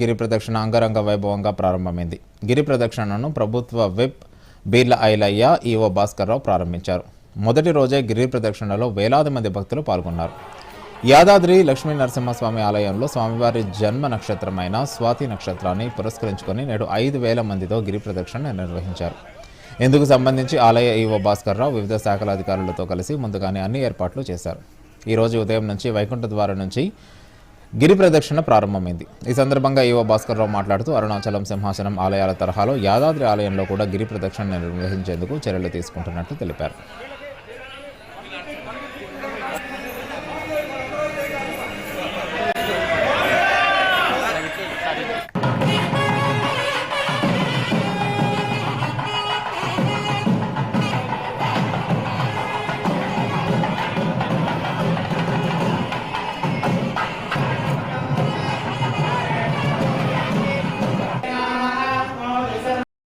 గిరి ప్రదక్షిణ అంగరంగ వైభవంగా ప్రారంభమైంది. గిరి ప్రదక్షిణను ప్రభుత్వ విప్ బీర్ల ఐలయ్య ఈవో భాస్కర్రావు ప్రారంభించారు. మొదటి రోజే గిరి ప్రదక్షిణలో వేలాది మంది భక్తులు పాల్గొన్నారు. యాదాద్రి లక్ష్మీ నరసింహస్వామి ఆలయంలో స్వామివారి జన్మ నక్షత్రమైన స్వాతి నక్షత్రాన్ని పురస్కరించుకొని నేడు ఐదు వేల మందితో గిరి ప్రదక్షిణ నిర్వహించారు. ఇందుకు సంబంధించి ఆలయ ఈవో భాస్కర్రావు వివిధ శాఖల అధికారులతో కలిసి ముందుగానే అన్ని ఏర్పాట్లు చేశారు. ఈ రోజు ఉదయం నుంచి వైకుంఠ ద్వారం నుంచి గిరి ప్రదక్షిణ ప్రారంభమైంది. ఈ సందర్భంగా ఈవో భాస్కర్రావు మాట్లాడుతూ అరుణాచలం సింహాసనం ఆలయాల తరహాలో యాదాద్రి ఆలయంలో కూడా గిరి ప్రదక్షిణ నిర్వహించేందుకు చర్యలు తీసుకుంటున్నట్లు తెలిపారు.